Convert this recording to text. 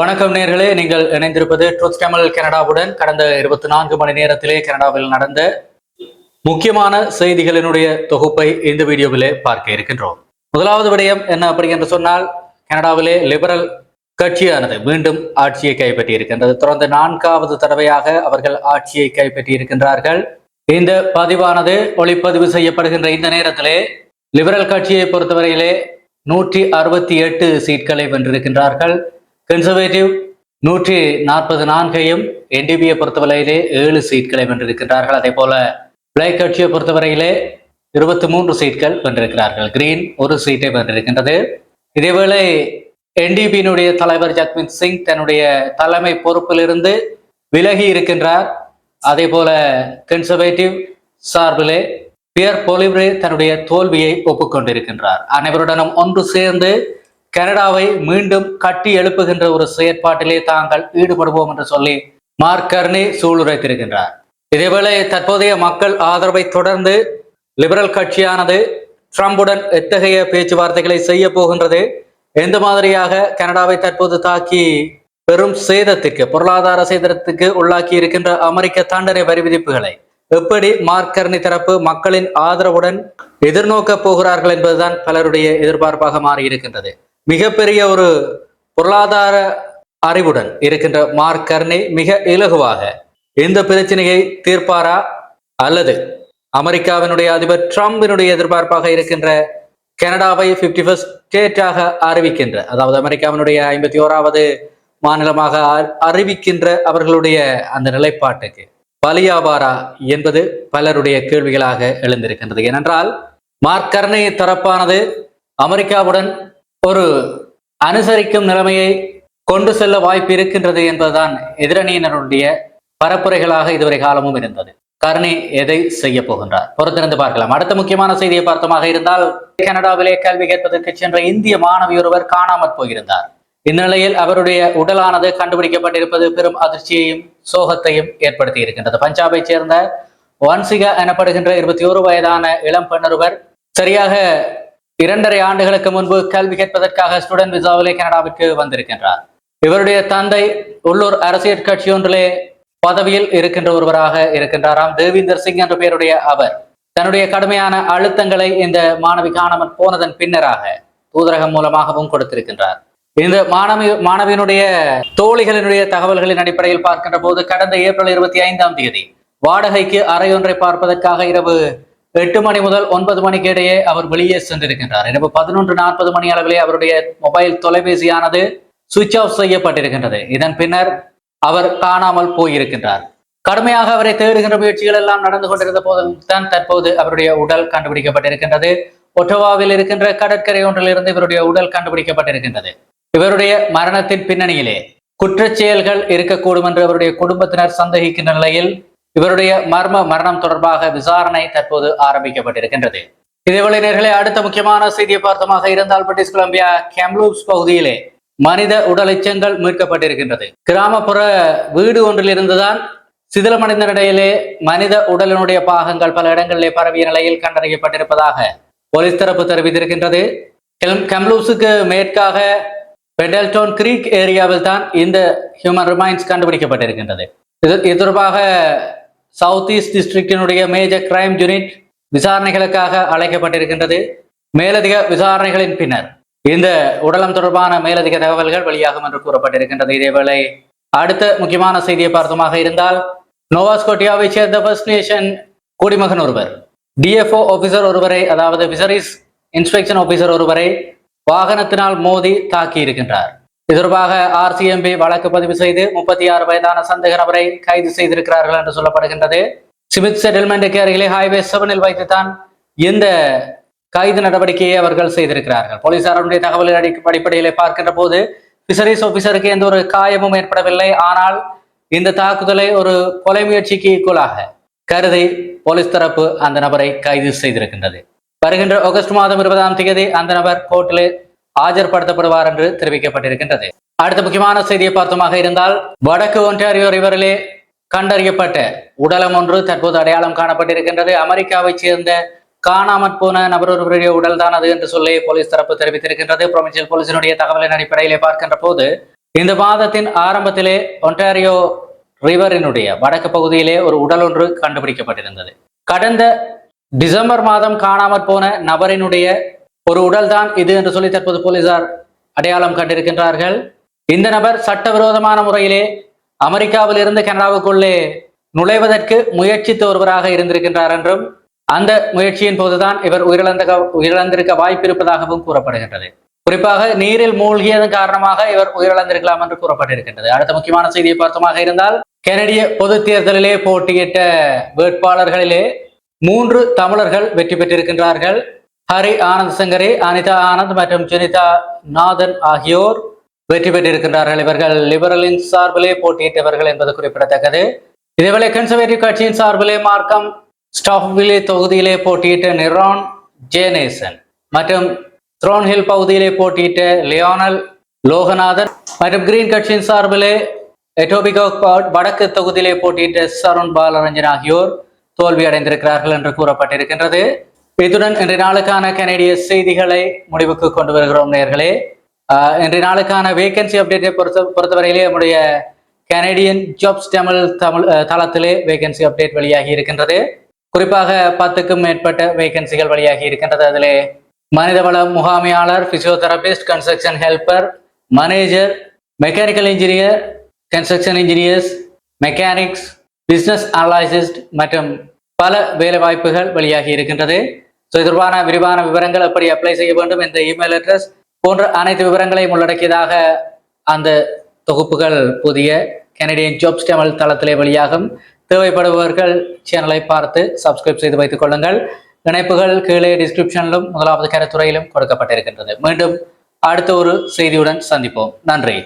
வணக்கம் நேர்களே. நீங்கள் இணைந்திருப்பது ட்ரூத் தமிழ் கனடாவுடன் கடந்த இருபத்தி நான்கு மணி நேரத்திலே கனடாவில் நடந்த முக்கியமான செய்திகளினுடைய தொகுப்பை இந்த வீடியோவிலே பார்க்க இருக்கின்றோம். முதலாவது விடயம் என்ன அப்படி என்று சொன்னால் கனடாவிலே லிபரல் கட்சியானது மீண்டும் ஆட்சியை கைப்பற்றி இருக்கின்றது தொடர்ந்து நான்காவது தடவையாக அவர்கள் ஆட்சியை கைப்பற்றி இருக்கின்றார்கள் இந்த பதிவானது ஒளிப்பதிவு செய்யப்படுகின்ற இந்த நேரத்திலே லிபரல் கட்சியை பொறுத்தவரையிலே நூற்றி அறுபத்தி எட்டு சீட்களை வென்றிருக்கின்றார்கள். கன்சர்வேட்டிவ் நூற்றி நாற்பது நான்கையும் என்டிபியை பொறுத்தவரையிலே ஏழு சீட்களை வென்றிருக்கின்றார்கள். அதே போல பிளாக் கட்சியை பொறுத்தவரையிலே இருபத்தி மூன்று சீட்கள் வென்றிருக்கிறார்கள். கிரீன் ஒரு சீட்டை வென்றிருக்கின்றது. இதேவேளை என்டிபியினுடைய தலைவர் ஜக்மித் சிங் தன்னுடைய தலைமை பொறுப்பிலிருந்து விலகி இருக்கின்றார். அதே போல கன்சர்வேட்டிவ் சார்பிலே பியர் பொலிவ்ரே தன்னுடைய தோல்வியை ஒப்புக்கொண்டிருக்கின்றார். அனைவருடனும் ஒன்று சேர்ந்து கனடாவை மீண்டும் கட்டி எழுப்புகின்ற ஒரு செயற்பாட்டிலே தாங்கள் ஈடுபடுவோம் என்று சொல்லி மார்க் கர்னி சூளுரைத்திருக்கின்றார். இதேவேளை தற்போதைய மக்கள் ஆதரவை தொடர்ந்து லிபரல் கட்சியானது ட்ரம்புடன் எத்தகைய பேச்சுவார்த்தைகளை செய்ய போகின்றது எந்த மாதிரியாக கனடாவை தற்போது தாக்கி பெரும் சேதத்திற்கு பொருளாதார சேதத்திற்கு உள்ளாக்கி இருக்கின்ற அமெரிக்க தண்டனை வரி விதிப்புகளை எப்படி மார்க்கர்னி தரப்பு மக்களின் ஆதரவுடன் எதிர்நோக்க போகிறார்கள் என்பதுதான் பலருடைய எதிர்பார்ப்பாக மாறி இருக்கின்றது மிகப்பெரிய ஒரு பொருளாதார அறிவுடன் இருக்கின்ற மார்க் கர்னி மிக இலகுவாக இந்த பிரச்சனையை தீர்ப்பாரா? அல்லது அமெரிக்காவினுடைய அதிபர் ட்ரம்பினுடைய எதிர்பார்ப்பாக இருக்கின்ற கனடாவை பிப்டி ஃபர்ஸ்ட் ஸ்டேட்டாக அறிவிக்கின்ற அதாவது அமெரிக்காவினுடைய ஐம்பத்தி ஓராவது மாநிலமாக அறிவிக்கின்ற அவர்களுடைய அந்த நிலைப்பாட்டுக்கு பலியாவாரா என்பது பலருடைய கேள்விகளாக எழுந்திருக்கின்றது. ஏனென்றால் மார்க்கர்னை தரப்பானது அமெரிக்காவுடன் ஒரு அனுசரிக்கும் நிலைமையை கொண்டு செல்ல வாய்ப்பு இருக்கின்றது என்பதுதான் எதிரணியினருடைய பரப்புரைகளாக இதுவரை காலமும் இருந்தது. கருணை எதை செய்ய போகின்றார்? பொறுத்திருந்து பார்க்கலாம். அடுத்த முக்கியமான செய்தியை பார்த்தமாக இருந்தால் கனடாவிலே கல்வி கேட்பதற்கு சென்ற இந்திய மாணவி ஒருவர் காணாமற் போயிருந்தார். இந்நிலையில் அவருடைய உடலானது கண்டுபிடிக்கப்பட்டிருப்பது பெரும் அதிர்ச்சியையும் சோகத்தையும் ஏற்படுத்தி இருக்கின்றது. பஞ்சாபை சேர்ந்த வன்சிகா எனப்படுகின்ற இருபத்தி ஒரு வயதான இளம் பெண்ணொருவர் சரியாக இரண்டரை ஆண்டுகளுக்கு முன்பு கல்வி கேட்பதற்காக ஸ்டூடெண்ட் விசாவிலே கனடாவிற்கு வந்திருக்கின்றார். இவருடைய தந்தை உள்ளூர் அரசியல் கட்சி ஒன்றிலே பதவியில் இருக்கின்ற ஒருவராக இருக்கின்றாராம் தேவிந்தர் சிங் என்ற பெயருடைய அவர் தன்னுடைய கடுமையான அழுத்தங்களை இந்த மாணவி காணாமல் போனதன் பின்னராக தூதரகம் மூலமாகவும் கொடுத்திருக்கின்றார். இந்த மாணவி மாணவியினுடைய தோழிகளினுடைய தகவல்களின் அடிப்படையில் பார்க்கின்ற போது கடந்த ஏப்ரல் இருபத்தி ஐந்தாம் தேதி வாடகைக்கு அறையொன்றை பார்ப்பதற்காக இரவு எட்டு மணி முதல் ஒன்பது மணிக்கு இடையே அவர் வெளியே சென்றிருக்கின்றார். இரவு பதினொன்று நாற்பது மணி அளவிலே அவருடைய மொபைல் தொலைபேசியானது சுவிட்ச் ஆஃப் செய்யப்பட்டிருக்கின்றது. இதன் பின்னர் அவர் காணாமல் போயிருக்கின்றார். கடுமையாக அவரை தேடுகின்ற முயற்சிகள் எல்லாம் நடந்து கொண்டிருந்த போதும் தான் தற்போது அவருடைய உடல் கண்டுபிடிக்கப்பட்டிருக்கின்றது. ஒட்டோவாவில் இருக்கின்ற கடற்கரை ஒன்றிலிருந்து இவருடைய உடல் கண்டுபிடிக்கப்பட்டிருக்கின்றது. இவருடைய மரணத்தின் பின்னணியிலே குற்றச்செயல்கள் இருக்கக்கூடும் என்று அவருடைய குடும்பத்தினர் சந்தேகிக்கின்ற நிலையில் இவருடைய மர்ம மரணம் தொடர்பாக விசாரணை தற்போது ஆரம்பிக்கப்பட்டிருக்கின்றது. இதேவேளை நேர்களை அடுத்த முக்கியமான செய்தியை பார்த்தமாக இருந்தால் பிரிட்டிஷ் கொலம்பியா கேம்லூப்ஸ் பகுதியிலே மனித உடல் எச்சங்கள் மீட்கப்பட்டிருக்கின்றது. கிராமப்புற வீடு ஒன்றில் இருந்துதான் சிதிலமடைந்த நிலையிலே மனித உடலினுடைய பாகங்கள் பல இடங்களிலே பரவிய நிலையில் கண்டறியப்பட்டிருப்பதாக போலீஸ் தரப்பு தெரிவித்திருக்கின்றது. கெம்- கெம்லூப்ஸுக்கு மேற்காக பெடல்டோன் கிரீக் ஏரியாவில் தான் இந்த ஹியூமன் ரிமைன்ஸ் கண்டுபிடிக்கப்பட்டிருக்கின்றது. இது இது தொடர்பாக சவுத் ஈஸ்ட் டிஸ்ட்ரிக்டினுடைய மேஜர் கிரைம் யூனிட் விசாரணைகளுக்காக அழைக்கப்பட்டிருக்கின்றது. மேலதிக விசாரணைகளின் பின்னர் இந்த உடலம் தொடர்பான மேலதிக தகவல்கள் வெளியாகும் என்று கூறப்பட்டிருக்கின்றது. இதேவேளை அடுத்த முக்கியமான செய்தியை பார்த்தமாக இருந்தால் நோவாஸ்கோட்டியாவை சேர்ந்த ஃபர்ஸ்ட் நேஷன் குடிமகன் ஒருவர் டிஎஃப்ஓ ஆபீசர் ஒருவரை அதாவது விசரிஸ் இன்ஸ்பெக்ஷன் ஆபீசர் ஒருவரை வாகனத்தினால் மோதி தாக்கி இருக்கின்றார் இது தொடர்பாக ஆர்சிஎம்பி வழக்கு பதிவு செய்து முப்பத்தி ஆறு வயதான சந்தேக நபரை கைது செய்திருக்கிறார்கள் என்று சொல்லப்படுகின்றது. சிமித் செட்டில்மெண்ட்டுக்கு அருகிலே ஹைவே செவனில் வைத்துத்தான் இந்த கைது நடவடிக்கையை அவர்கள் செய்திருக்கிறார்கள். போலீசாருடைய தகவலின் அடி- அடிப்படையிலே பார்க்கின்ற போது பிசரிஸ் ஆபீசருக்கு எந்த ஒரு காயமும் ஏற்படவில்லை. ஆனால் இந்த தாக்குதலை ஒரு கொலை முயற்சிக்கு ஈக்குவலாக கருதி போலீஸ் தரப்பு அந்த நபரை கைது செய்திருக்கின்றது. வருகின்ற ஆகஸ்ட் மாதம் இருபதாம் தேதி அந்த நபர் கோர்ட்டிலே ஆஜர்படுத்தப்படுவார் என்று தெரிவிக்கப்பட்டிருக்கின்றது. அடுத்த முக்கியமான செய்தியை பார்த்தோமாக இருந்தால் வடக்கு ஒன்டாரியோ ரிவரிலே கண்டறியப்பட்ட உடலம் ஒன்று தற்போது அடையாளம் காணப்பட்டிருக்கின்றது. அமெரிக்காவைச் சேர்ந்த காணாமற் போன நபர் ஒருவருடைய உடல் தான் அது என்று சொல்லி போலீஸ் தரப்பு தெரிவித்திருக்கின்றது. புரொவின்சியல் போலீசினுடைய தகவலின் அடிப்படையிலே பார்க்கின்ற போது இந்த மாதத்தின் ஆரம்பத்திலே ஒன்டாரியோ ரிவரினுடைய வடக்கு பகுதியிலே ஒரு உடல் ஒன்று கண்டுபிடிக்கப்பட்டிருந்தது. கடந்த டிசம்பர் மாதம் காணாமற் போன நபரினுடைய ஒரு உடல்தான் இது என்று சொல்லி தற்போது போலீசார் அடையாளம் கண்டிருக்கின்றார்கள். இந்த நபர் சட்டவிரோதமான முறையிலே அமெரிக்காவில் இருந்து கனடாவுக்குள்ளே நுழைவதற்கு முயற்சித்து ஒருவராக இருந்திருக்கின்றார் என்றும் அந்த முயற்சியின் போதுதான் இவர் உயிரிழந்த உயிரிழந்திருக்க வாய்ப்பு இருப்பதாகவும் கூறப்படுகின்றது. குறிப்பாக நீரில் மூழ்கியதன் காரணமாக இவர் உயிரிழந்திருக்கலாம் என்று கூறப்பட்டிருக்கின்றது. அடுத்த முக்கியமான செய்தியை பார்த்தமாக இருந்தால் கனடிய பொது தேர்தலிலே போட்டியிட்ட வேட்பாளர்களிலே மூன்று தமிழர்கள் வெற்றி பெற்றிருக்கின்றார்கள். ஹரி ஆனந்த் சங்கரி அனிதா ஆனந்த் மற்றும் ஜெனிதா நாதன் ஆகியோர் வெற்றி பெற்றிருக்கின்றார்கள். இவர்கள் லிபரலின் சார்பிலே போட்டியிட்டவர்கள் என்பது குறிப்பிடத்தக்கது. இதேவேளை கன்சர்வேட்டிவ் கட்சியின் சார்பிலே மார்க்கம் ஸ்டாஃப்விலே தொகுதியிலே போட்டியிட்ட நிரான் ஜேனேசன் மற்றும் த்ரோன்ஹில் பகுதியிலே போட்டியிட்ட லியோனல் லோகநாதன் மற்றும் கிரீன் கட்சியின் சார்பிலே எட்டோபிகோ வடக்கு தொகுதியிலே போட்டியிட்ட சருண் பாலரஞ்சன் ஆகியோர் தோல்வி அடைந்திருக்கிறார்கள் என்று கூறப்பட்டிருக்கின்றது. இத்துடன் இன்றைய நாளுக்கான கனடிய செய்திகளை முடிவுக்கு கொண்டு வருகிறோம் நேர்களே. இன்றைய நாளுக்கான வேகன்சி அப்டேட்டை பொறுத்த பொறுத்தவரையிலே நம்முடைய கனடியன் ஜாப்ஸ் தமிழ் தமிழ் தளத்திலே வேகன்சி அப்டேட் வெளியாகி இருக்கின்றது. குறிப்பாக பத்துக்கும் மேற்பட்ட வேகன்சிகள் வெளியாகி இருக்கின்றது. அதிலே மனிதவள முகாமையாளர் physiotherapist construction helper manager mechanical engineer construction engineers mechanics business analyst மற்றும் பல வேலைவாய்ப்புகள் வெளியாகி இருக்கின்றது. ஸோ இது தொடர்பான விரிவான விவரங்கள் எப்படி அப்ளை செய்ய வேண்டும் இந்த இமெயில் அட்ரஸ் போன்ற அனைத்து விவரங்களையும் உள்ளடக்கியதாக அந்த தொகுப்புகள் புதிய கெனடியன் ஜாப்ஸ் தமிழ் தளத்திலே வெளியாகும். தேவைப்படுபவர்கள் சேனலை பார்த்து சப்ஸ்கிரைப் செய்து வைத்துக் கொள்ளுங்கள். இணைப்புகள் கீழே டிஸ்கிரிப்ஷனிலும் முதலாவது கருத்துறையிலும் கொடுக்கப்பட்டிருக்கின்றது. மீண்டும் அடுத்த ஒரு செய்தியுடன் சந்திப்போம். நன்றி.